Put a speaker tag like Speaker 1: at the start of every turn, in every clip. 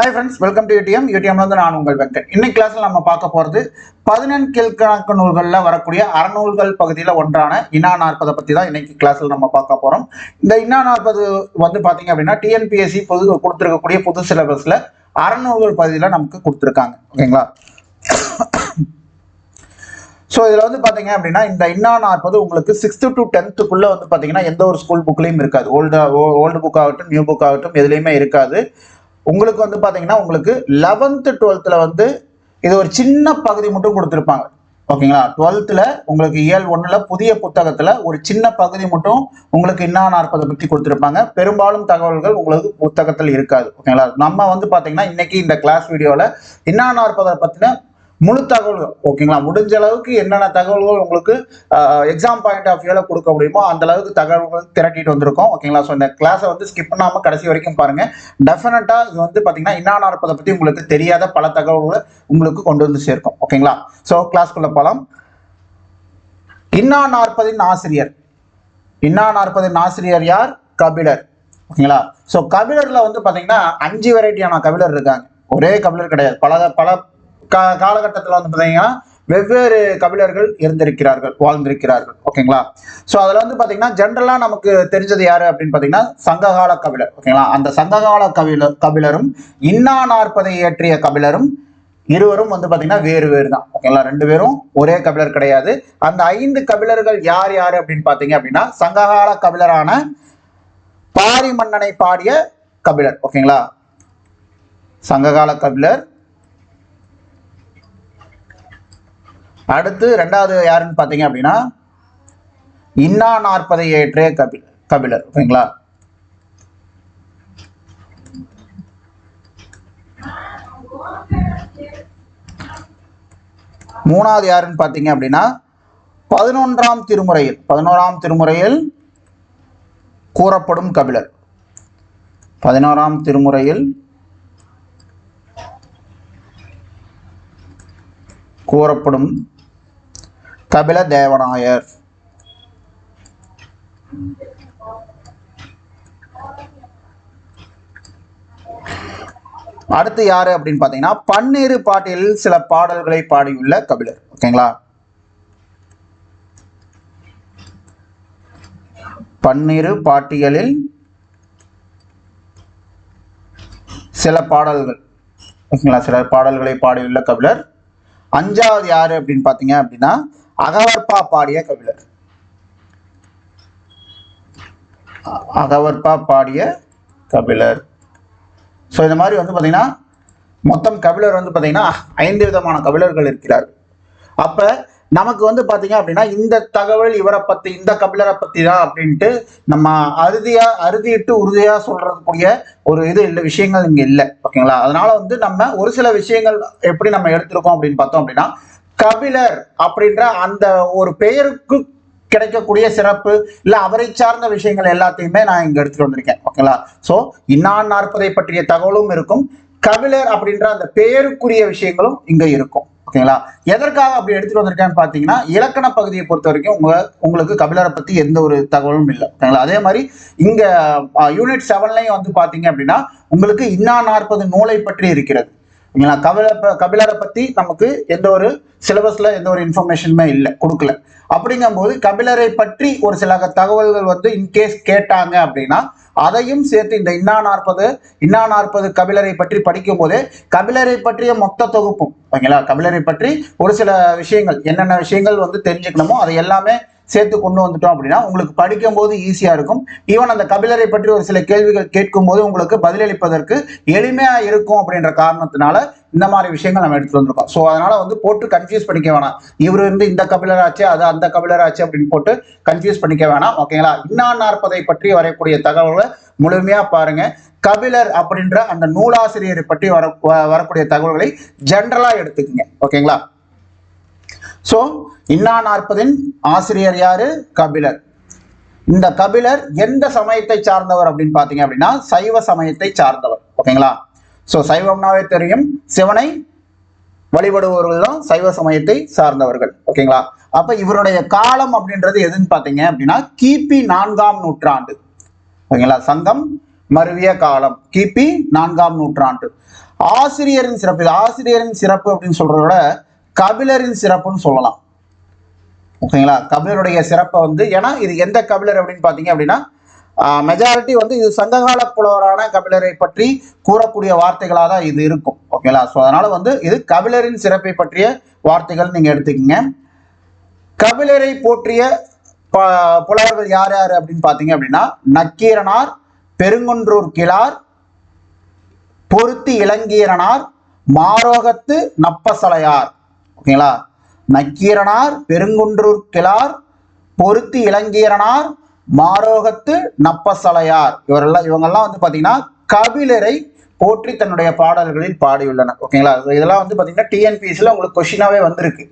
Speaker 1: Hi friends welcome to UTM யூடிஎம்ல வந்து நான் உங்கள் வெங்கட். இன்னைக்கு கிளாஸ்ல நம்ம பார்க்க போறது பதினெண் கீழ்கணக்கு நூல்களில் வரக்கூடிய அறநூல்கள் பகுதியில் ஒன்றான இனா நாற்பதை பற்றி தான் இன்னைக்கு கிளாஸில் நம்ம பார்க்க போகிறோம் இந்த இன்னா நாற்பது வந்து பார்த்தீங்க அப்படின்னா டிஎன்பிஎஸ்சி பொது கொடுத்துருக்கக்கூடிய புது சிலபஸில் அறநூல்கள் பகுதியில் நமக்கு கொடுத்துருக்காங்க. ஓகேங்களா? ஸோ இதில் வந்து பார்த்தீங்க அப்படின்னா இந்த இன்னா நாற்பது உங்களுக்கு சிக்ஸ்த்து டு டென்த்துக்குள்ளே வந்து பார்த்தீங்கன்னா எந்த ஒரு ஸ்கூல் புக்லேயும் இருக்காது. ஓல்டு ஓல்டு புக் ஆகட்டும் நியூ புக் ஆகட்டும் எதுலேயுமே இருக்காது. உங்களுக்கு வந்து பார்த்தீங்கன்னா உங்களுக்கு லெவன்த்து டுவெல்த்தில் வந்து இது ஒரு சின்ன பகுதி மட்டும் கொடுத்துருப்பாங்க. ஓகேங்களா? டுவெல்த்தில் உங்களுக்கு இயல் ஒன்றில் புதிய புத்தகத்தில் ஒரு சின்ன பகுதி மட்டும் உங்களுக்கு இன்னா நாற்பதை பற்றி கொடுத்துருப்பாங்க. பெரும்பாலும் தகவல்கள் உங்களுக்கு புத்தகத்தில் இருக்காது. ஓகேங்களா? நம்ம வந்து பார்த்தீங்கன்னா இன்னைக்கு இந்த கிளாஸ் வீடியோவில் இன்னா நாற்பதை பற்றின முழு தகவல்கள் ஓகேங்களா முடிஞ்ச அளவுக்கு என்னென்ன தகவல்கள் உங்களுக்கு எக்ஸாம் பாயிண்ட் ஆஃப் வியூவில் கொடுக்க முடியுமோ அந்த அளவுக்கு தகவல்கள் திரட்டிட்டு வந்திருக்கோம் ஓகேங்களா ஸோ இந்த கிளாஸை வந்து ஸ்கிப் பண்ணாமல் கடைசி வரைக்கும் பாருங்க. டெஃபினட்டாக இது வந்து பார்த்தீங்கன்னா இன்னா நாற்பதை பற்றி உங்களுக்கு தெரியாத பல தகவல்களை உங்களுக்கு கொண்டு வந்து சேர்க்கும் ஓகேங்களா ஸோ கிளாஸ்க்குள்ள போகலாம் இன்னா நாற்பதின் ஆசிரியர். இன்னா நாற்பதின் ஆசிரியர் யார்? கபிலர் ஓகேங்களா ஸோ கபிலரில் வந்து பார்த்தீங்கன்னா அஞ்சு வெரைட்டியான கபிலர் இருக்காங்க. ஒரே கபிலர் கிடையாது. பல பல கா காலகட்டத்தில் வந்து பார்த்தீங்கன்னா வெவ்வேறு கபிலர்கள் இருந்திருக்கிறார்கள் வாழ்ந்திருக்கிறார்கள். ஓகேங்களா? ஸோ அதில் வந்து பார்த்தீங்கன்னா ஜென்ரலாக நமக்கு தெரிஞ்சது யார் அப்படின்னு பார்த்தீங்கன்னா சங்ககால கபிலர். ஓகேங்களா? அந்த சங்ககால கபிலர் கபிலரும் இன்னா நாற்பதை இயற்றிய கபிலரும் இருவரும் வந்து பார்த்தீங்கன்னா வேறு வேறு தான். ஓகேங்களா? ரெண்டு பேரும் ஒரே கபிலர் கிடையாது. அந்த ஐந்து கபிலர்கள் யார் யார் அப்படின்னு பார்த்தீங்க அப்படின்னா சங்ககால கபிலரான பாரி மன்னனை பாடிய கபிலர். ஓகேங்களா? சங்ககால கபிலர் அடுத்து ரெண்டாவது யாருன்னு பார்த்தீங்க அப்படின்னா இன்னா நாற்பதை ஏற்றிய கபி கபிலர் ஓகேங்களா? மூணாவது யாருன்னு பார்த்தீங்க அப்படின்னா பதினொன்றாம் திருமுறையில் பதினோராம் திருமுறையில் கூறப்படும் கபிலர். பதினோராம் திருமுறையில் கூறப்படும் கபில தேவநாயர். அடுத்து யாரு அப்படின்னு பார்த்தீங்கன்னா பன்னிரு பாட்டில் சில பாடல்களை பாடியுள்ள கபிலர். ஓகேங்களா? பன்னிரு பாட்டியலில் சில பாடல்கள். ஓகேங்களா? சில பாடல்களை பாடியுள்ள கபிலர். அஞ்சாவது யாரு அப்படின்னு பார்த்தீங்க அப்படின்னா அகவற்பா பாடிய கபிலர் அகவற்பா பாடிய கபிலர் ஸோ இந்த மாதிரி வந்து பார்த்தீங்கன்னா மொத்தம் கபிலர் வந்து பார்த்தீங்கன்னா ஐந்து விதமான கபிலர்கள் இருக்கிறார். அப்போ நமக்கு வந்து பார்த்தீங்க அப்படின்னா இந்த தகவல் இவரை பற்றி இந்த கபிலரை பற்றி தான் அப்படின்ட்டு நம்ம அறுதியாக அறுதியிட்டு உறுதியாக சொல்றதுக்குரிய ஒரு இது இல்லை விஷயங்கள் இங்கே இல்லை. ஓகேங்களா? அதனால வந்து நம்ம ஒரு சில விஷயங்கள் எப்படி நம்ம எடுத்திருக்கோம் அப்படின்னு பார்த்தோம் அப்படின்னா கபிலர் அப்படின்ற அந்த ஒரு பெயருக்கு கிடைக்கக்கூடிய சிறப்பு இல்லை அவரை சார்ந்த விஷயங்கள் எல்லாத்தையுமே நான் இங்கே எடுத்துட்டு வந்திருக்கேன். ஓகேங்களா? ஸோ இன்னான் நாற்பதை பற்றிய தகவலும் இருக்கும். கபிலர் அப்படின்ற அந்த பெயருக்குரிய விஷயங்களும் இங்கே இருக்கும். ஓகேங்களா? எதற்காக அப்படி எடுத்துட்டு வந்திருக்கேன்னு பார்த்தீங்கன்னா இலக்கண பகுதியை பொறுத்த வரைக்கும் உங்க உங்களுக்கு கபிலரை பற்றி எந்த ஒரு தகவலும் இல்லை. ஓகேங்களா? அதே மாதிரி இங்கே யூனிட் செவன்லையும் வந்து பார்த்தீங்க அப்படின்னா உங்களுக்கு இன்னா நாற்பது நூலை பற்றி இருக்கிறது. ஓகேங்களா கபில கபிலரை பற்றி நமக்கு எந்த ஒரு சிலபஸில் எந்த ஒரு இன்ஃபர்மேஷனுமே இல்லை கொடுக்கல. அப்படிங்கும்போது கபிலரை பற்றி ஒரு சில தகவல்கள் வந்து இன்கேஸ் கேட்டாங்க அப்படின்னா அதையும் சேர்த்து இந்த இன்னா நாற்பது இன்னா நாற்பது கபிலரை பற்றி படிக்கும் போதே கபிலரை பற்றிய மொத்த தொகுப்பும் ஓகேங்களா? கபிலரை பற்றி ஒரு சில விஷயங்கள் என்னென்ன விஷயங்கள் வந்து தெரிஞ்சுக்கணுமோ அதை எல்லாமே சேர்த்து கொண்டு வந்துட்டோம் அப்படின்னா உங்களுக்கு படிக்கும்போது ஈஸியா இருக்கும். ஈவன் அந்த கபிலரை பற்றி ஒரு சில கேள்விகள் கேட்கும்போது உங்களுக்கு பதிலளிப்பதற்கு எளிமையா இருக்கும் அப்படின்ற காரணத்தினால இந்த மாதிரி விஷயங்கள் நம்ம எடுத்து வந்திருக்கோம். ஸோ அதனால வந்து போட்டு கன்ஃபியூஸ் பண்ணிக்க வேணாம். இவர் வந்து இந்த கபிலர் ஆச்சு அது அந்த கபிலர் ஆச்சு அப்படின்னு போட்டு கன்ஃபியூஸ் பண்ணிக்க வேணாம். ஓகேங்களா இன்னா நாற்பதை பற்றி வரக்கூடிய தகவல்களை முழுமையா பாருங்க. கபிலர் அப்படின்ற அந்த நூலாசிரியரை பற்றி வர வரக்கூடிய தகவல்களை ஜென்ரலா எடுத்துக்கங்க. ஓகேங்களா சோ இன்னா நாற்பதின் ஆசிரியர் யாரு? கபிலர். இந்த கபிலர் எந்த சமயத்தை சார்ந்தவர் அப்படின்னு பாத்தீங்க அப்படின்னா சைவ சமயத்தை சார்ந்தவர். ஓகேங்களா? சோ சைவம்னாவே தெரியும். சிவனை வழிபடுபவர்கள் தான் சைவ சமயத்தை சார்ந்தவர்கள். ஓகேங்களா? அப்ப இவருடைய காலம் அப்படின்றது எதுன்னு பாத்தீங்க அப்படின்னா கிபி நான்காம் நூற்றாண்டு. ஓகேங்களா? சங்கம் மருவிய காலம். கிபி நான்காம் நூற்றாண்டு. ஆசிரியரின் சிறப்பு ஆசிரியரின் சிறப்பு அப்படின்னு சொல்றத விட கபிலரின் சிறப்புன்னு சொல்லலாம். ஓகேங்களா? கபிலருடைய சிறப்பை வந்து ஏன்னா இது எந்த கபிலர் அப்படின்னு பார்த்தீங்க அப்படின்னா மெஜாரிட்டி வந்து இது சங்ககால புலவரான கபிலரை பற்றி கூறக்கூடிய வார்த்தைகளாக தான் இது இருக்கும். ஓகேங்களா? ஸோ அதனால வந்து இது கபிலரின் சிறப்பை பற்றிய வார்த்தைகள் நீங்கள் எடுத்துக்கங்க. கபிலரை போற்றிய ப- புலவர்கள் யார் யார் அப்படின்னு பார்த்தீங்க அப்படின்னா நக்கீரனார் பெருங்குன்றூர் கிழார் பொருத்தி இளங்கீரனார் மாரோகத்து நப்பசலையார். ஓகேங்களா? நக்கீரனார் பெருங்குன்றூர் கிளார் பொருத்தி இளங்கீரனார் மாரோகத்து நப்பசலையார். இவரெல்லாம் இவங்கெல்லாம் வந்து பார்த்தீங்கன்னா கபிலரை போற்றி தன்னுடைய பாடல்களில் பாடியுள்ளனர். ஓகேங்களா? இதெல்லாம் வந்து பார்த்தீங்கன்னா டிஎன்பிஎஸ்சியில் உங்களுக்கு கொஷினாவே வந்திருக்கு.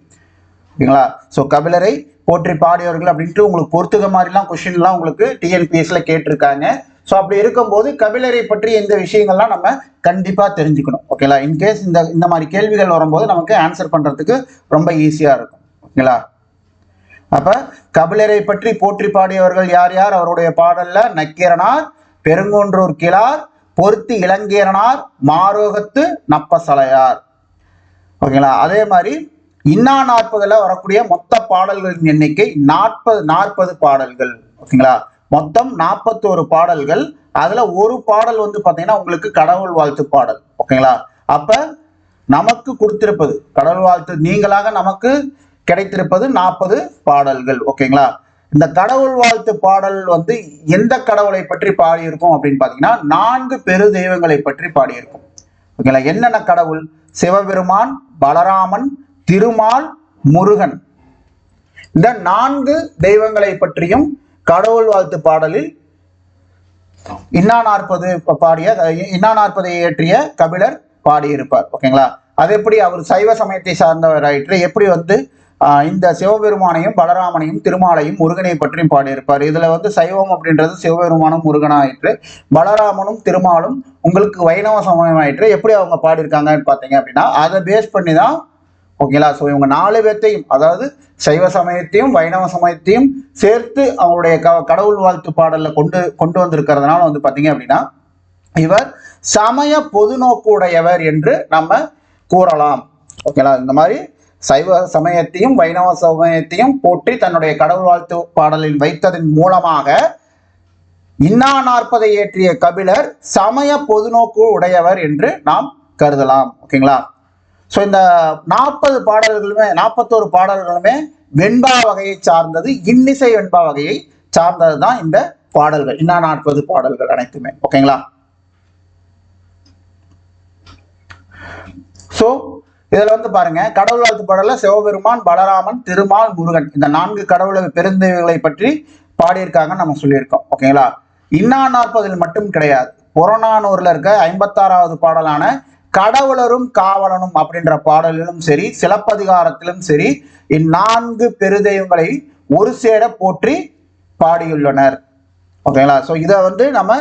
Speaker 1: ஓகேங்களா? ஸோ கபிலரை போற்றி பாடியவர்கள் அப்படின்ட்டு உங்களுக்கு பொறுத்துக மாதிரிலாம் கொஷின்லாம் உங்களுக்கு டிஎன்பிஎஸ்சில் கேட்டிருக்காங்க. ஸோ அப்படி இருக்கும்போது கபிலரை பற்றி இந்த விஷயங்கள்லாம் நம்ம கண்டிப்பாக தெரிஞ்சுக்கணும். ஓகேங்களா இன்கேஸ் இந்த இந்த மாதிரி கேள்விகள் வரும்போது நமக்கு ஆன்சர் பண்ணுறதுக்கு ரொம்ப ஈஸியாக இருக்கும். ஓகேங்களா அப்போ கபிலரை பற்றி போற்றி பாடியவர்கள் யார் யார்? அவருடைய பாடலில் நக்கீரனார் பெருங்குன்றூர் கிழார் பொருத்தி இளங்கீரனார் மாரோகத்து நப்பசலையார். ஓகேங்களா அதே மாதிரி இன்னா நாற்பதுல வரக்கூடிய மொத்த பாடல்களின் எண்ணிக்கை நாற்பது நாற்பது பாடல்கள். ஓகேங்களா மொத்தம் நாற்பத்தோரு பாடல்கள். அதுல ஒரு பாடல் வந்து பாத்தீங்கன்னா உங்களுக்கு கடவுள் வாழ்த்து பாடல். ஓகேங்களா அப்ப நமக்கு கொடுத்திருப்பது கடவுள் வாழ்த்து நீங்களாக நமக்கு கிடைத்திருப்பது நாற்பது பாடல்கள் ஓகேங்களா இந்த கடவுள் வாழ்த்து பாடல் வந்து எந்த கடவுளை பற்றி பாடியிருக்கும் அப்படின்னு பாத்தீங்கன்னா நான்கு பெரு தெய்வங்களை பற்றி பாடியிருக்கும். ஓகேங்களா என்னென்ன கடவுள்? சிவபெருமான் பலராமன் திருமால் முருகன். இந்த நான்கு தெய்வங்களை பற்றியும் கடவுள் வாழ்த்து பாடலில் இன்னா நாற்பது பாடிய இன்னா நாற்பதை இயற்றிய கபிலர் பாடியிருப்பார். ஓகேங்களா? அது எப்படி அவர் சைவ சமயத்தை சார்ந்தவராயிற்று எப்படி வந்து இந்த சிவபெருமானையும் பலராமனையும் திருமாலையும் முருகனை பற்றியும் பாடியிருப்பார். இதுல வந்து சைவம் அப்படின்றது சிவபெருமானும் முருகனாயிற்று பலராமனும் திருமாலும் உங்களுக்கு வைணவ சமயம் ஆயிற்று எப்படி அவங்க பாடியிருக்காங்கன்னு பார்த்தீங்க அப்படின்னா அதை பேஸ் பண்ணி தான் ஓகேங்களா? ஸோ இவங்க நாலு பேர்த்தையும் அதாவது சைவ சமயத்தையும் வைணவ சமயத்தையும் சேர்த்து அவங்களுடைய க கடவுள் வாழ்த்து பாடலில் கொண்டு கொண்டு வந்திருக்கிறதுனால வந்து பார்த்தீங்க அப்படின்னா இவர் சமய பொது நோக்குடையவர் என்று நம்ம கூறலாம். ஓகேங்களா? இந்த மாதிரி சைவ சமயத்தையும் வைணவ சமயத்தையும் போற்றி தன்னுடைய கடவுள் வாழ்த்து பாடலில் வைத்ததன் மூலமாக இன்னா நாற்பதை ஏற்றிய கபிலர் சமய பொதுநோக்கு உடையவர் என்று நாம் கருதலாம். ஓகேங்களா? ஸோ இந்த நாற்பது பாடல்களுமே நாற்பத்தோரு பாடல்களுமே வெண்பா வகையை சார்ந்தது இன்னிசை வெண்பா வகையை சார்ந்தது தான் இந்த பாடல்கள் இன்னா நாற்பது பாடல்கள் அனைத்துமே. ஓகேங்களா ஸோ இதுல வந்து பாருங்க கடவுள் வாழ்த்து பாடல்ல சிவபெருமான் பலராமன் திருமால் முருகன் இந்த நான்கு கடவுளை பெருந்தேவிகளை பற்றி பாடியிருக்காங்கன்னு நம்ம சொல்லியிருக்கோம். ஓகேங்களா இன்னா நாற்பதில் மட்டும் கிடையாது. புறநானூர்ல இருக்க ஐம்பத்தாறாவது பாடலான கடவுளரும் காவலனும் அப்படின்ற பாடலிலும் சரி சிலப்பதிகாரத்திலும் சரி இந்நான்கு பெருதெய்வங்களை ஒரு சேர போற்றி பாடியுள்ளனர். ஓகேங்களா ஸோ இதை வந்து நம்ம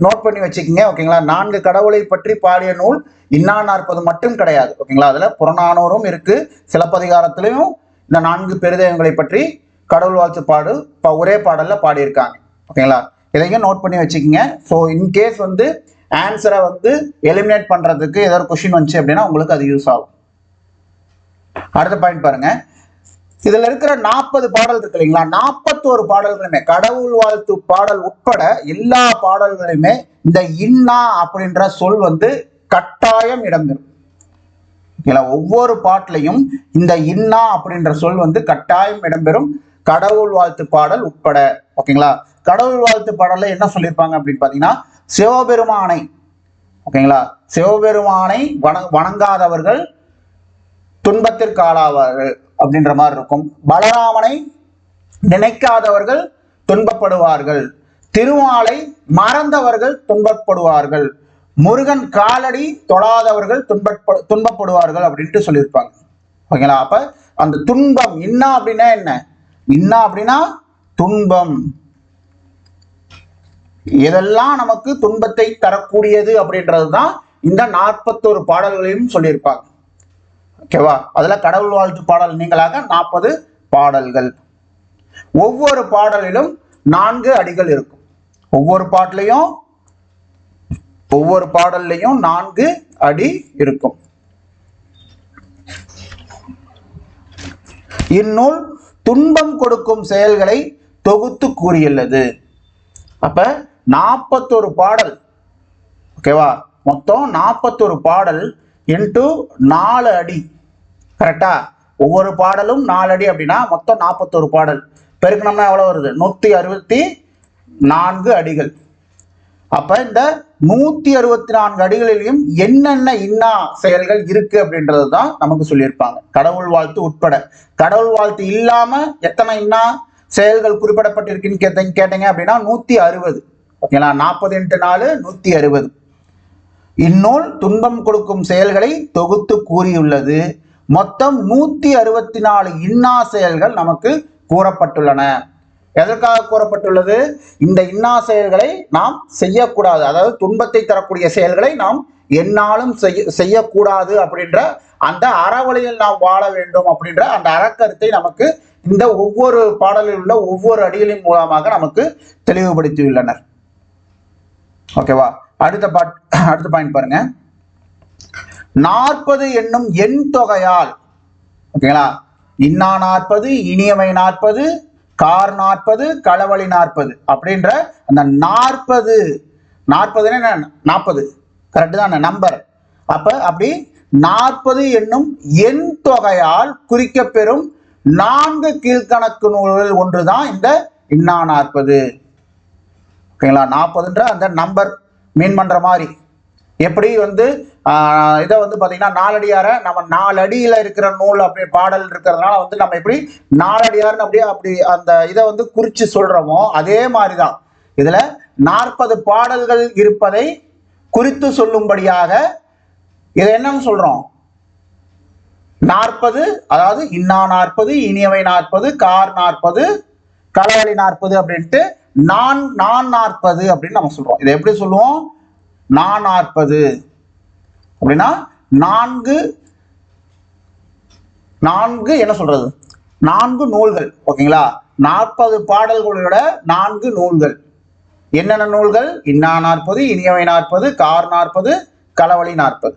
Speaker 1: நோட் பண்ணி வச்சுக்கோங்க ஓகேங்களா நான்கு கடவுளை பற்றி பாடிய நூல் இன்னா நாற்பது மட்டும் கிடையாது ஓகேங்களா அதில் புறநானூறும் இருக்கு சிலப்பதிகாரத்திலையும் இந்த நான்கு பெருதெய்வங்களை பற்றி கடவுள் வாழ்த்து பாடு இப்போ ஒரே பாடலில் பாடியிருக்காங்க ஓகேங்களா இதையும் நோட் பண்ணி வச்சுக்கோங்க. ஸோ இன்கேஸ் வந்து ஆன்சரை வந்து எலிமினேட் பண்றதுக்கு ஏதாவது கொஷின் வந்துச்சு அப்படின்னா உங்களுக்கு அது யூஸ் ஆகும். அடுத்த பாயிண்ட் பாருங்க. இதுல இருக்கிற நாற்பது பாடல் இருக்கு இல்லைங்களா? நாற்பத்தோரு பாடல்களுமே கடவுள் வாழ்த்து பாடல் உட்பட எல்லா பாடல்களையுமே இந்த இன்னா அப்படின்ற சொல் வந்து கட்டாயம் இடம்பெறும். ஓகேங்களா ஒவ்வொரு பாட்டிலையும் இந்த இன்னா அப்படின்ற சொல் வந்து கட்டாயம் இடம்பெறும். கடவுள் வாழ்த்து பாடல் உட்பட ஓகேங்களா கடவுள் வாழ்த்து பாடலில் என்ன சொல்லியிருப்பாங்க அப்படின்னு பார்த்தீங்கன்னா சிவபெருமானை ஓகேங்களா? சிவபெருமானை வண வணங்காதவர்கள் துன்பத்திற்கு ஆளாவார்கள் அப்படின்ற மாதிரி இருக்கும். பலராமனை நினைக்காதவர்கள் துன்பப்படுவார்கள். திருமாலை மறந்தவர்கள் துன்பப்படுவார்கள். முருகன் காலடி தொழாதவர்கள் துன்பப்ப துன்பப்படுவார்கள் அப்படின்ட்டு சொல்லியிருப்பாங்க. ஓகேங்களா? அப்ப அந்த துன்பம் இன்னா அப்படின்னா என்ன? இன்னா அப்படின்னா துன்பம். இதெல்லாம் நமக்கு துன்பத்தை தரக்கூடியது அப்படின்றது தான் இந்த நாற்பத்தோரு பாடல்களையும் சொல்லியிருப்பாங்க. ஓகேவா? அதில் கடவுள் வாழ்த்து பாடல் நீங்களாக நாற்பது பாடல்கள். ஒவ்வொரு பாடலிலும் நான்கு அடிகள் இருக்கும். ஒவ்வொரு பாட்டிலையும் ஒவ்வொரு பாடல்லையும் நான்கு அடி இருக்கும். இந்நூல் துன்பம் கொடுக்கும் செயல்களை தொகுத்து கூறியுள்ளது. அப்ப நாற்பத்தொரு பாடல். ஓகேவா? மொத்தம் நாற்பத்தொரு பாடல் இன்ட்டு நாலு அடி. கரெக்டா ஒவ்வொரு பாடலும் நாலு அடி அப்படின்னா மொத்தம் நாற்பத்தொரு பாடல். பெருக்கணும்னா எவ்வளோ வருது? நூற்றி அறுபத்தி நான்கு அடிகள். அப்போ இந்த நூற்றி அறுபத்தி நான்கு அடிகளிலும் என்னென்ன இன்னா செயல்கள் இருக்கு அப்படின்றது தான் நமக்கு சொல்லியிருப்பாங்க. கடவுள் வாழ்த்து உட்பட. கடவுள் வாழ்த்து இல்லாமல் எத்தனை இன்னா செயல்கள் குறிப்பிடப்பட்டிருக்குன்னு கேட்டீங்க கேட்டீங்க அப்படின்னா நூற்றி அறுபது. ஓகேங்களா நாற்பது இன்ட்டு நாலு நூற்றி அறுபது. இந்நூல் துன்பம் கொடுக்கும் செயல்களை தொகுத்து கூறியுள்ளது. மொத்தம் நூற்றி அறுபத்தி நாலு இன்னா செயல்கள் நமக்கு கூறப்பட்டுள்ளன. எதற்காக கூறப்பட்டுள்ளது? இந்த இன்னா செயல்களை நாம் செய்யக்கூடாது. அதாவது துன்பத்தை தரக்கூடிய செயல்களை நாம் என்னாலும் செய்ய செய்யக்கூடாது அப்படின்ற அந்த அறவழியில் நாம் வாழ வேண்டும் அப்படின்ற அந்த அறக்கருத்தை நமக்கு இந்த ஒவ்வொரு பாடலில் உள்ள ஒவ்வொரு அடிகளின் மூலமாக நமக்கு தெளிவுபடுத்தியுள்ளனர். ஓகேவா அடுத்த பாட் அடுத்த பாயிண்ட் பாருங்க. நாற்பது என்னும் எண் தொகையால் ஓகேங்களா இன்னா நாற்பது இனியவை நாற்பது கார் நாற்பது களவழி நாற்பது. அப்படின்ற அந்த நாற்பது நாற்பதுன்னு என்ன நாற்பது? கரெக்டு தான்? நம்பர் அப்ப அப்படி நாற்பது என்னும் எண் தொகையால் குறிக்கப்பெறும் நான்கு கீழ்கணக்கு நூல்கள் ஒன்றுதான் இந்த இன்னா நாற்பது. ஓகேங்களா? நாற்பதுன்ற அந்த நம்பர் மீன் பண்ற மாதிரி. எப்படி வந்து இதை வந்து பார்த்தீங்கன்னா நாலடியார நம்ம நாலடியில் இருக்கிற நூல் அப்படி பாடல் இருக்கிறதுனால வந்து நம்ம எப்படி நாலடியார்னு அப்படியே அப்படி அந்த இதை வந்து குறித்து சொல்கிறோமோ அதே மாதிரி தான் இதில் நாற்பது பாடல்கள் இருப்பதை குறித்து சொல்லும்படியாக இதை என்னன்னு சொல்கிறோம் நாற்பது அதாவது இன்னா நாற்பது இனியவை நாற்பது கார் நாற்பது களவழி நாற்பது அப்படின்ட்டு நான் நான் நாற்பது அப்படின்னு நம்ம சொல்றோம். இதை எப்படி சொல்லுவோம்? நான் நாற்பது. அப்படின்னா நான்கு நான்கு என்ன சொல்றது? நான்கு நூல்கள். ஓகேங்களா? நாற்பது பாடல்களோட நான்கு நூல்கள். என்னென்ன நூல்கள்? இன்னா நாற்பது இனியவை நாற்பது கார் நாற்பது களவழி நாற்பது.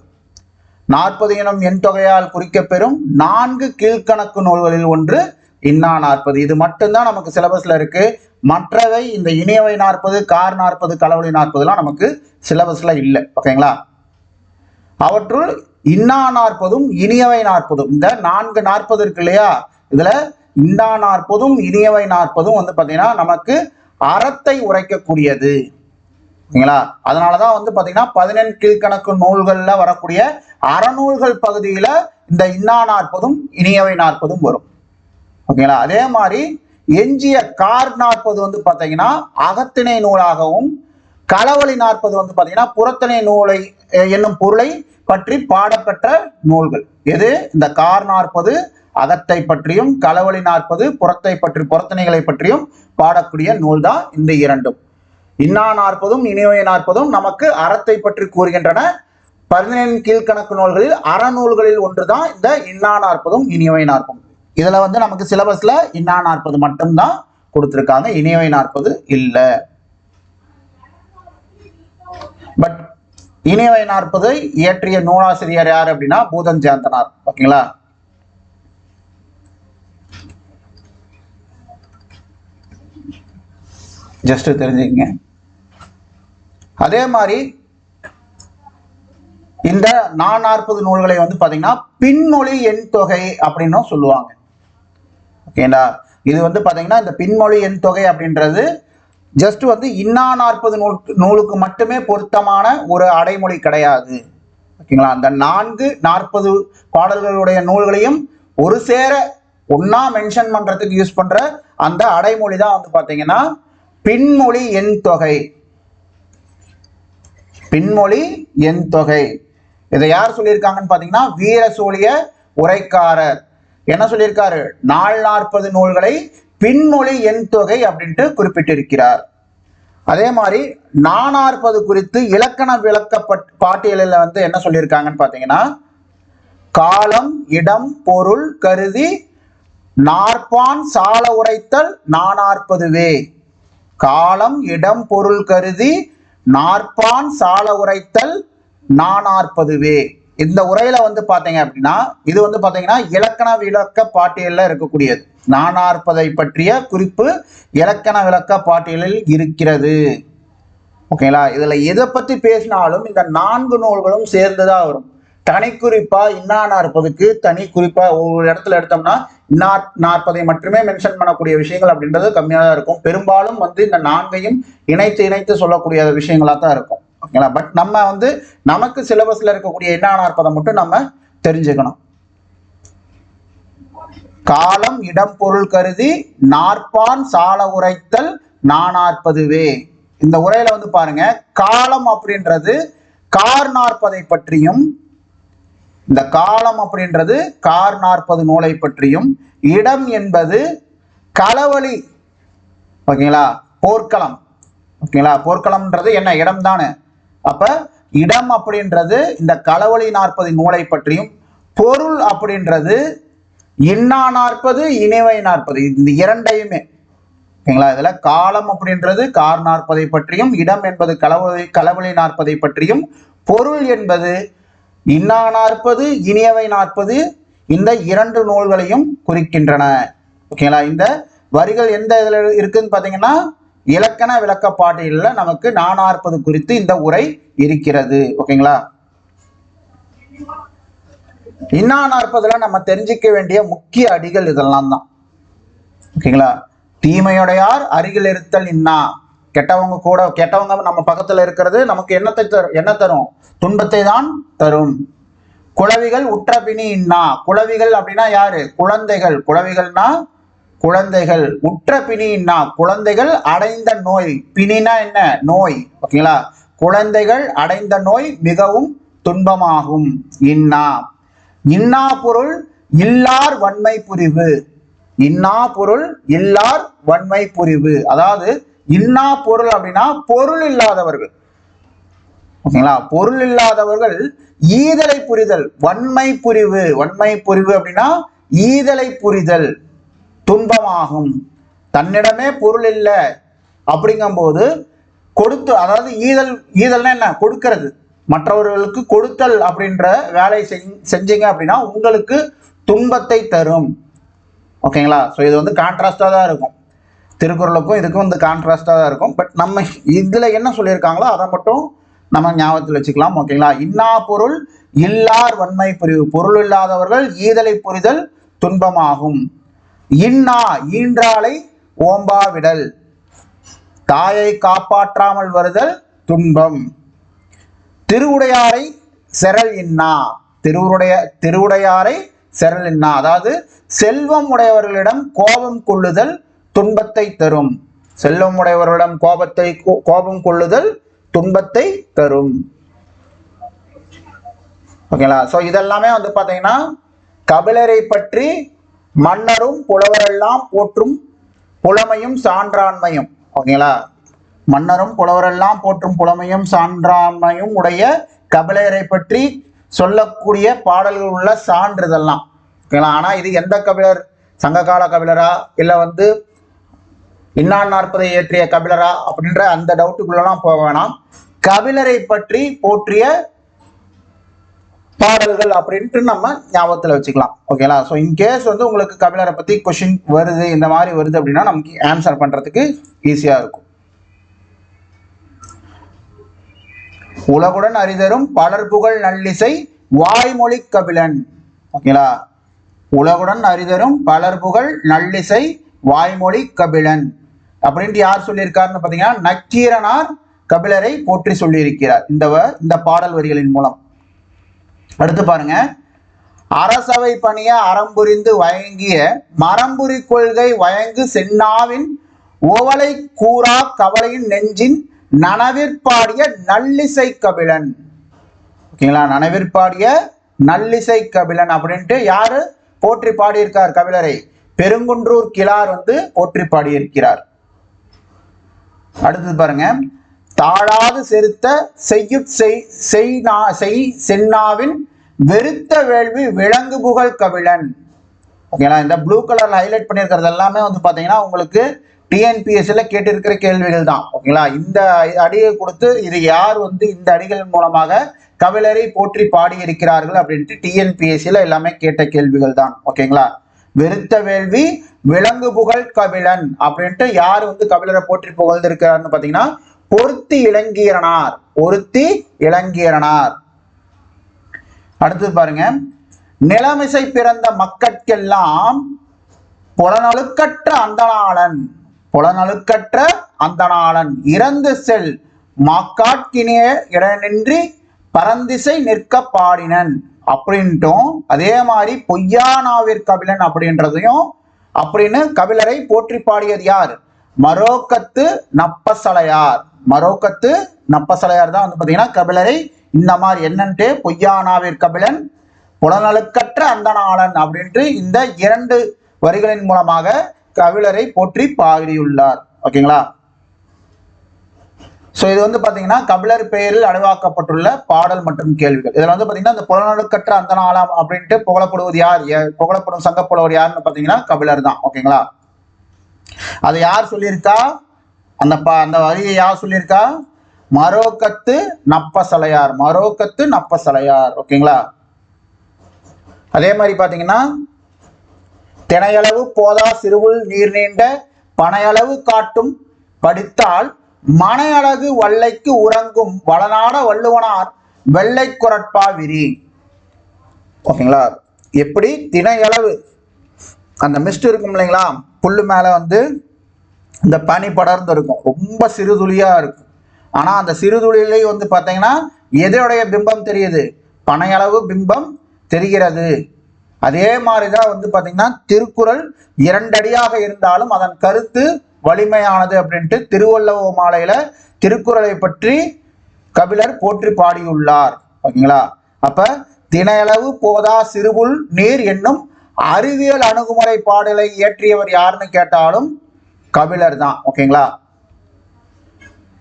Speaker 1: நாற்பது எனும் எண் தொகையால் குறிக்கப்பெறும் நான்கு கீழ்கணக்கு நூல்களில் ஒன்று இன்னா நாற்பது. இது மட்டும்தான் நமக்கு சிலபஸ்ல இருக்கு. மற்றவை இந்த இனியவை நாற்பது கார் நாற்பது களவழி நாற்பதுலாம் நமக்கு சிலபஸ்ல இல்லை. ஓகேங்களா? அவற்றுள் இன்னா நாற்பதும் இனியவை நாற்பதும். இந்த நான்கு நாற்பது இருக்கு இல்லையா? இதுல இன்னா நாற்பதும் இனியவை நாற்பதும் வந்து பாத்தீங்கன்னா நமக்கு அறத்தை உரைக்கக்கூடியது. ஓகேங்களா? அதனாலதான் வந்து பாத்தீங்கன்னா பதினெண் கீழ்கணக்கு நூல்கள்ல வரக்கூடிய அறநூல்கள் பகுதியில இந்த இன்னா நாற்பதும் இனியவை நாற்பதும் வரும். ஓகேங்களா? அதே மாதிரி எஞ்சிய கார் நாற்பது வந்து பார்த்தீங்கன்னா அகத்திணை நூலாகவும் களவழி நாற்பது வந்து பார்த்தீங்கன்னா புறத்திணை நூலை என்னும் பொருளை பற்றி பாடப்பெற்ற நூல்கள். எது? இந்த கார் நாற்பது அகத்தை பற்றியும் களவழி நாற்பது புறத்தை பற்றி புறத்திணைகளை பற்றியும் பாடக்கூடிய நூல் தான் இந்த இரண்டும். இன்னா நாற்பதும் இனிவை நாற்பதும் நமக்கு அறத்தை பற்றி கூறுகின்றன. பதினேழு கீழ்கணக்கு நூல்களில் அறநூல்களில் ஒன்றுதான் இந்த இன்னா நாற்பதும் இனியவை நாற்பதும். இதுல வந்து நமக்கு சிலபஸ்ல இன்னா நாற்பது மட்டும்தான் கொடுத்துருக்காங்க இனியவை நாற்பது இல்ல. பட் இனியவை நாற்பதை இயற்றிய நூலாசிரியர் யார் அப்படின்னா பூதன் ஜெயந்தனார். ஓகேங்களா? ஜஸ்ட் தெரிஞ்சுக்கங்க. அதே மாதிரி இந்த நாற்பது நூல்களை வந்து பாத்தீங்கன்னா பின்மொழி எண் தொகை அப்படின்னும் சொல்லுவாங்க. ஓகேங்களா இது வந்து பார்த்தீங்கன்னா இந்த பின்மொழி எண் தொகை அப்படின்றது ஜஸ்ட் வந்து இன்னா நாற்பது நூல் நூலுக்கு மட்டுமே பொருத்தமான ஒரு அடைமொழி கிடையாது. ஓகேங்களா அந்த நான்கு நாற்பது பாடல்களுடைய நூல்களையும் ஒரு சேர ஒன்னா மென்ஷன் பண்றதுக்கு யூஸ் பண்ற அந்த அடைமொழி தான் வந்து பார்த்தீங்கன்னா பின்மொழி எண் தொகை. பின்மொழி எண் தொகை. இதை யார் சொல்லியிருக்காங்கன்னு பார்த்தீங்கன்னா வீரசூழிய உரைக்காரர். என்ன சொல்லியிருக்காரு? நாள் நாற்பது நூல்களை பின்மொழி எண் தொகை அப்படின்ட்டு குறிப்பிட்டிருக்கிறார். அதே மாதிரி நானாற்பது குறித்து இலக்கண விளக்கப்பட் பாட்டியலில் வந்து என்ன சொல்லியிருக்காங்கன்னு பார்த்தீங்கன்னா காலம் இடம் பொருள் கருதி நாற்பான் சால உரைத்தல் நானாற்பதுவே காலம் இடம் பொருள் கருதி நாற்பான் சால உரைத்தல் நானாற்பதுவே இந்த உரையில வந்து பாத்தீங்க அப்படின்னா இது வந்து பாத்தீங்கன்னா இலக்கண விளக்க பாட்டியல்ல இருக்கக்கூடியது. நானாற்பதை பற்றிய குறிப்பு இலக்கண விளக்க பாட்டியலில் இருக்கிறது. ஓகேங்களா இதுல எதை பத்தி பேசினாலும் இந்த நான்கு நூல்களும் சேர்ந்துதான் வரும். தனி குறிப்பா இன்னா நாற்பதுக்கு தனி குறிப்பா ஒவ்வொரு இடத்துல எடுத்தோம்னா இன்னா நாற்பதை மட்டுமே மென்ஷன் பண்ணக்கூடிய விஷயங்கள் அப்படின்றது கம்மியாக தான் இருக்கும். பெரும்பாலும் வந்து இந்த நான்கையும் இணைத்து இணைத்து சொல்லக்கூடிய விஷயங்களா தான் இருக்கும். ஓகேங்களா பட் நம்ம வந்து நமக்கு சிலபஸ்ல இருக்கக்கூடிய இன்னா இருப்பதை மட்டும் நம்ம தெரிஞ்சுக்கணும். காலம் இடம் பொருள் கருதி நாற்பான் சால உரைத்தல் நானாற்பதுவே. இந்த உரையில வந்து பாருங்க காலம் அப்படின்றது கார் நாற்பதை பற்றியும் இந்த காலம் அப்படின்றது கார் நாற்பது நூலை பற்றியும் இடம் என்பது களவழி. ஓகேங்களா? போர்க்களம். ஓகேங்களா? போர்க்களம்ன்றது என்ன? இடம் தானே அப்ப இடம் அப்படின்றது இந்த களவழி நாற்பது நூலை பற்றியும் பொருள் அப்படின்றது இன்னா நாற்பது இணைவை நாற்பது இந்த இரண்டையுமே. ஓகேங்களா? இதுல காலம் அப்படின்றது கார் நாற்பதை பற்றியும் இடம் என்பது களவழி களவழி நாற்பதை பற்றியும் பொருள் என்பது இன்னா நாற்பது இனியவை நாற்பது இந்த இரண்டு நூல்களையும் குறிக்கின்றன. ஓகேங்களா? இந்த வரிகள் எந்த இதுல இருக்குன்னு பாத்தீங்கன்னா இலக்கண விளக்கப்பாட்டியல்ல நமக்கு நானார்ப்பது குறித்து இந்த உரை இருக்கிறது. ஓகேங்களா? இன்னா நாற்பதுல நம்ம தெரிஞ்சுக்க வேண்டிய முக்கிய அடிகள் இதெல்லாம் தான். ஓகேங்களா? தீமையுடையார் அருகில் இருத்தல் இன்னா. கெட்டவங்க கூட கெட்டவங்க நம்ம பக்கத்துல இருக்கிறது நமக்கு என்னத்தை தரும் என்ன தரும்? துன்பத்தை தான் தரும். குளவிகள் உற்றபிணி இன்னா. குளவிகள் அப்படின்னா யாரு? குழந்தைகள். குளவிகள்னா குழந்தைகள் உற்ற பிணின்னா குழந்தைகள் அடைந்த நோய். பிணினா என்ன? நோய். ஓகேங்களா? குழந்தைகள் அடைந்த நோய் மிகவும் துன்பமாகும். இன்னா. இன்னா பொருள் இல்லார் வன்மை புரிவு. இன்னா பொருள் இல்லார் வன்மை புரிவு. அதாவது இன்னா பொருள் அப்படின்னா பொருள் இல்லாதவர்கள். ஓகேங்களா? பொருள் இல்லாதவர்கள் ஈதலை புரிதல். வன்மை புரிவு. வன்மை புரிவு அப்படின்னா ஈதலை புரிதல். துன்பமாகும். தன்னிடமே பொருள் இல்லை. அப்படிங்கும்போது கொடுத்து அதாவது ஈதல் ஈதல்னா என்ன? கொடுக்கறது. மற்றவர்களுக்கு கொடுத்தல் அப்படின்ற வேலையை செஞ்சீங்க அப்படின்னா உங்களுக்கு துன்பத்தை தரும். ஓகேங்களா? ஸோ இது வந்து கான்ட்ராஸ்டாக தான் இருக்கும். திருக்குறளுக்கும் இதுக்கும் வந்து கான்ட்ராஸ்டாக தான் இருக்கும். பட் நம்ம இதில் என்ன சொல்லியிருக்காங்களோ அதை மட்டும் நம்ம ஞாபகத்தில் வச்சுக்கலாம். ஓகேங்களா? இன்னா பொருள் இல்லார் வன்மை புரிவு. பொருள் இல்லாதவர்கள் ஈதலை புரிதல் துன்பமாகும். இன்னா ஈன்றாலை ஓம்பாவிடல் தாயை காப்பாற்றாமல் வருதல் துன்பம். திருவுடையாரை செரல் இன்னா. திருவுடைய திருவுடையாரை செரல் இன்னா. அதாவது செல்வம் உடையவர்களிடம் கோபம் கொள்ளுதல் துன்பத்தை தரும். செல்வம் உடையவர்களிடம் கோபத்தை கோ- கோபம் கொள்ளுதல் துன்பத்தை தரும். ஓகேங்களா? ஸோ இதெல்லாமே வந்து பார்த்தீங்கன்னா கபிலரை பற்றி மன்னரும் புலவரெல்லாம் போற்றும் புலமையும் சான்றாண்மையும். ஓகேங்களா? மன்னரும் புலவரெல்லாம் போற்றும் புலமையும் சான்றாண்மையும் உடைய கபிலரை பற்றி சொல்லக்கூடிய பாடல்கள் உள்ள சான்றிதெல்லாம் ஓகேங்களா? ஆனால் இது எந்த கபிலர்? சங்ககால கபிலரா? இல்லை வந்து இன்னான் நாற்பதை ஏற்றிய கபிலரா? அப்படின்ற அந்த டவுட்டுக்குள்ளலாம் போக வேணாம். கபிலரை பற்றி போற்றிய பாடல்கள் அப்படின்ட்டு நம்ம ஞாபகத்தில் வச்சுக்கலாம். ஓகேங்களா ஸோ இன்கேஸ் வந்து உங்களுக்கு கபிலரை பற்றி கொஷின் வருது இந்த மாதிரி வருது அப்படின்னா நமக்கு ஆன்சர் பண்ணுறதுக்கு ஈஸியாக இருக்கும். உலகுடன் அறிதரும் பலர் புகழ் நல்லிசை வாய்மொழி கபிலன். ஓகேங்களா உலகுடன் அறிதரும் பலர் புகழ் நல்லிசை வாய்மொழி கபிலன். அப்படின்ட்டு யார் சொல்லியிருக்காருன்னு பார்த்தீங்கன்னா நக்கீரனார் கபிலரை போற்றி சொல்லியிருக்கிறார். இந்த வ- இந்த பாடல் வரிகளின் மூலம். அடுத்து பாருங்க. அரசவை பணிய அறம்புரிந்து வழங்கிய மரம்புரி கொள்கை வழங்கு சென்னாவின் ஓவலை கூறா கவலையின் நெஞ்சின் நனவிற்பாடிய நல்லிசை கபிலன். ஓகேங்களா? நனவிற்பாடிய நல்லிசை கபிலன் அப்படின்ட்டு யாரு? போற்றி பாடியிருக்கார் கபிலரை. பெருங்குன்றூர் கிளார் வந்து போற்றி பாடியிருக்கிறார். அடுத்தது பாருங்க. தாழாது செருத்த செய்யுட் செய் செய் சென்னாவின் வெறுத்த வேள்வி விலங்கு புகழ் கவிழன். ஓகேங்களா இந்த ப்ளூ கலர்ல ஹைலைட் பண்ணியிருக்கிறது எல்லாமே வந்து பாத்தீங்கன்னா உங்களுக்கு டிஎன்பிஎஸ்சியில் கேட்டிருக்கிற கேள்விகள் தான். ஓகேங்களா இந்த அடியை கொடுத்து இது யார் வந்து இந்த அடிகள் மூலமாக கவிழரை போற்றி பாடியிருக்கிறார்கள் அப்படின்ட்டு டிஎன்பிஎஸ்சியில் எல்லாமே கேட்ட கேள்விகள் தான். ஓகேங்களா வெறுத்த வேள்வி விலங்கு புகழ் கவிழன் அப்படின்ட்டு யார் வந்து கவிழரை போற்றி புகழ்ந்திருக்கிறார்னு பார்த்தீங்கன்னா பொருத்தி இளங்கீரனார் பொருத்தி இளங்கீரனார். அடுத்தது பாருங்க. நிலமிசை பிறந்த மக்கட்கெல்லாம் புலனழுக்கற்ற அந்தணாளன் புலனழுக்கற்ற அந்தணாளன். இறந்து செல் மாக்காட்கினிய இடனின்றி பரந்திசை நிற்க பாடினன் அப்படின்ட்டும் அதே மாதிரி பொய்யானாவிற் கபிலன் அப்படின்றதையும் அப்படின்னு கபிலரை போற்றி பாடியது யார்? மரோக்கத்து நப்பசலையார். மரோக்கத்து நப்பசலையார் தான் வந்து பார்த்தீங்கன்னா கபிலரை இந்த மாதிரி என்னன்ட்டு பொய்யானாவிற் கபிலன் புலநலுக்கற்ற அந்தணாளன் அப்படின்ட்டு இந்த இரண்டு வரிகளின் மூலமாக கபிலரை போற்றி பாடியுள்ளார். ஓகேங்களா? ஸோ இது வந்து பார்த்தீங்கன்னா கபிலர் பெயரில் அடைவாக்கப்பட்டுள்ள பாடல் மற்றும் கேள்விகள். இதில் வந்து பார்த்தீங்கன்னா இந்த புலனடுக்கற்ற அந்த நாளாம் அப்படின்ட்டு புகழப்படுவது யார்? ய- புகழப்படும் சங்கப்புலவர் யாருன்னு பார்த்தீங்கன்னா கபிலர் தான். ஓகேங்களா? அதை யார் சொல்லியிருக்கா? அந்த ப அந்த வரியை யார் சொல்லியிருக்கா? மரோக்கத்து நப்பசலையார். மரோக்கத்து நப்பசலையார். ஓகேங்களா? அதே மாதிரி பார்த்தீங்கன்னா தினையளவு போதா சிறுவுள் நீர் நீண்ட பனையளவு காட்டும் படித்தால் மனையழகு வல்லைக்கு உறங்கும் வளநாட வள்ளுவனார் வெள்ளை குரட்பா விரி. ஓகேங்களா? எப்படி? தினையளவு அந்த மிஸ்ட் இருக்கும் இல்லைங்களா? புல்லு மேலே வந்து இந்த பனி படர்ந்து இருக்கும் ரொம்ப சிறுதுளியாக இருக்கும். ஆனால் அந்த சிறுதுளியிலே வந்து பார்த்தீங்கன்னா எதோடைய பிம்பம் தெரியுது? பனையளவு பிம்பம் தெரிகிறது. அதே மாதிரி தான் வந்து பார்த்தீங்கன்னா திருக்குறள் இரண்டடியாக இருந்தாலும் அதன் கருத்து வலிமையானது அப்படின்ட்டு திருவள்ளுவ மாலையில திருக்குறளை பற்றி கபிலர் போற்றி பாடியுள்ளார். ஓகேங்களா? அப்ப தினையளவு போதா சிறுபுல் நீர் என்னும் அறிவியல் அணுகுமுறை பாடலை இயற்றியவர் யாருன்னு கேட்டாலும் கபிலர் தான் ஓகேங்களா?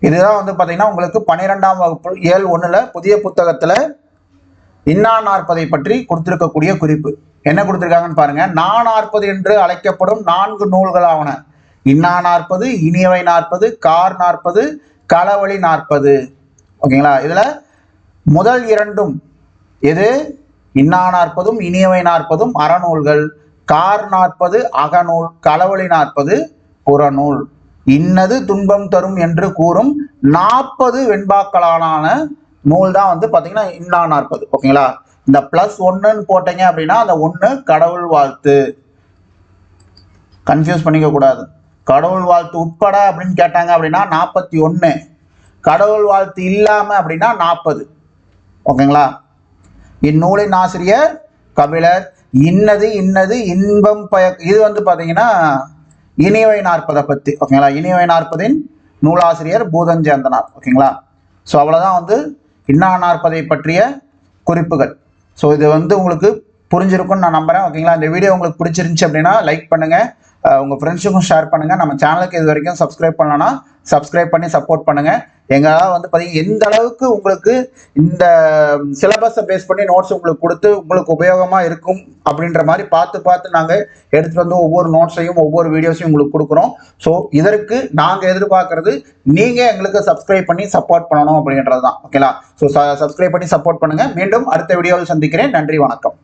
Speaker 1: இதுதான் வந்து பார்த்தீங்கன்னா உங்களுக்கு பன்னிரெண்டாம் வகுப்பு ஏழு ஒன்றில் புதிய புத்தகத்தில் இன்னா நாற்பதை பற்றி கொடுத்துருக்கக்கூடிய குறிப்பு. என்ன கொடுத்துருக்காங்கன்னு பாருங்க. நான் நாற்பது என்று அழைக்கப்படும் நான்கு நூல்களாவன இன்னா நாற்பது இனியவை நாற்பது கார் நாற்பது களவழி நாற்பது. ஓகேங்களா? இதில் முதல் இரண்டும் எது? இன்னா நாற்பதும் இனியவை நாற்பதும் அறநூல்கள். கார் நாற்பது அகநூல். களவழி நாற்பது புறநூல். இன்னது துன்பம் தரும் என்று கூறும் நாற்பது வெண்பாக்களான நூல் தான் வந்து பார்த்தீங்கன்னா இன்னா நாற்பது ஓகேங்களா? இந்த பிளஸ் ஒன்றுன்னு போட்டீங்க அப்படின்னா அந்த ஒன்று கடவுள் வாழ்த்து. கன்ஃபியூஸ் பண்ணிக்க கூடாது. கடவுள் வாழ்த்து உட்பட அப்படின்னு கேட்டாங்க அப்படின்னா நாற்பத்தி ஒன்று கடவுள் வாழ்த்து இல்லாமல் அப்படின்னா நாற்பது. ஓகேங்களா? இந்நூலின் ஆசிரியர் கபிலர். இன்னது இன்னது இன்பம் பய இது வந்து பார்த்தீங்கன்னா இனியவை நாற்பதை பற்றி ஓகேங்களா இனியவை நாற்பதின் நூலாசிரியர் பூதஞ்சேந்தனார் ஓகேங்களா ஸோ அவ்வளோதான் வந்து இன்னா நாற்பதை பற்றிய குறிப்புகள். ஸோ இது வந்து உங்களுக்கு புரிஞ்சிருக்கும்னு நான் நம்புகிறேன் ஓகேங்களா இந்த வீடியோ உங்களுக்கு பிடிச்சிருந்துச்சி அப்படின்னா லைக் பண்ணுங்கள் உங்கள் ஃப்ரெண்ட்ஸுக்கும் ஷேர் பண்ணுங்க. நம்ம சேனலுக்கு இது வரைக்கும் சப்ஸ்கிரைப் பண்ணலன்னா சப்ஸ்கிரைப் பண்ணி சப்போர்ட் பண்ணுங்கள் எங்களால் வந்து பார்த்தீங்கன்னா எந்த அளவுக்கு உங்களுக்கு இந்த சிலபஸை பேஸ் பண்ணி நோட்ஸ் உங்களுக்கு கொடுத்து உங்களுக்கு உபயோகமாக இருக்கும் அப்படின்ற மாதிரி பார்த்து பார்த்து நாங்கள் எடுத்துகிட்டு வந்து ஒவ்வொரு நோட்ஸையும் ஒவ்வொரு வீடியோஸையும் உங்களுக்கு கொடுக்குறோம். ஸோ இதற்கு நாங்கள் எதிர்பார்க்கறது நீங்கள் எங்களுக்கு சப்ஸ்கிரைப் பண்ணி சப்போர்ட் பண்ணணும் அப்படின்றது தான் ஓகேங்களா ஸோ சப்ஸ்கிரைப் பண்ணி சப்போர்ட் பண்ணுங்கள் மீண்டும் அடுத்த வீடியோவில் சந்திக்கிறேன். நன்றி வணக்கம்.